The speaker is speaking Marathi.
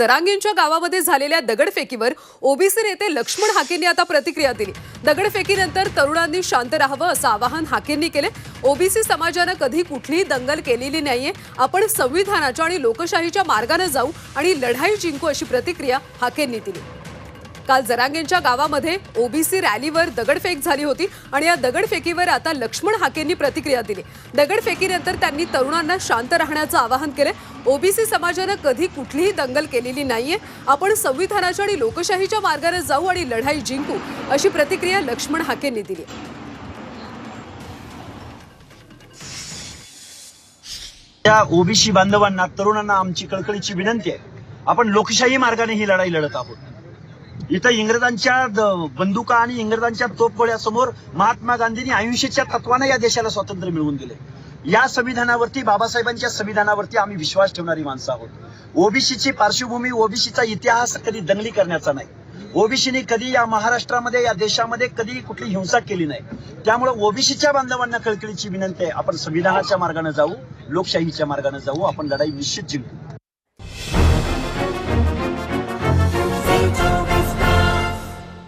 जरांगींच्या गावामध्ये झालेल्या दगडफेकीवर ओबीसी नेते लक्ष्मण हाकेंनी आता प्रतिक्रिया दिली. दगडफेकीनंतर तरुणांनी शांत राहावं असं आवाहन हाकेंनी केले. ओबीसी समाजानं कधी कुठलीही दंगल केलेली नाहीये. आपण संविधानाच्या आणि लोकशाहीच्या मार्गाने जाऊ आणि लढाई जिंकू अशी प्रतिक्रिया हाकेंनी दिली. काल जरांगेंच्या गावामध्ये ओबीसी रॅलीवर दगडफेक झाली होती आणि या दगडफेकीवर आता लक्ष्मण हाकेंनी प्रतिक्रिया दिली. दगडफेकीनंतर त्यांनी तरुणांना शांत राहण्याचं आवाहन केलं. ओबीसी समाजानं कधी कुठलीही दंगल केलेली नाहीये. आपण संविधानाच्या आणि लोकशाहीच्या मार्गाने जाऊ आणि लढाई जिंकू अशी प्रतिक्रिया लक्ष्मण हाकेंनी दिली. त्या ओबीसी बांधवांना तरुणांना आमची कळकळीची विनंती आहे. आपण लोकशाही मार्गाने ही लढाई लढत आहोत. इथं इंग्रजांच्या बंदुका आणि इंग्रजांच्या तोफगोळ्यासमोर महात्मा गांधींनी आयुष्याच्या तत्वानं या देशाला स्वातंत्र्य मिळवून दिले या संविधानावरती बाबासाहेबांच्या संविधानावरती आम्ही विश्वास ठेवणारी माणसं आहोत. ओबीसीची पार्श्वभूमी ओबीसीचा इतिहास कधी दंगली करण्याचा नाही. ओबीसीने कधी या महाराष्ट्रामध्ये या देशामध्ये कधी कुठली हिंसा केली नाही. त्यामुळे ओबीसीच्या बांधवांना कळकळीची विनंती आहे आपण संविधानाच्या मार्गाने जाऊ लोकशाहीच्या मार्गाने जाऊ आपण लढाई निश्चित जिंकू.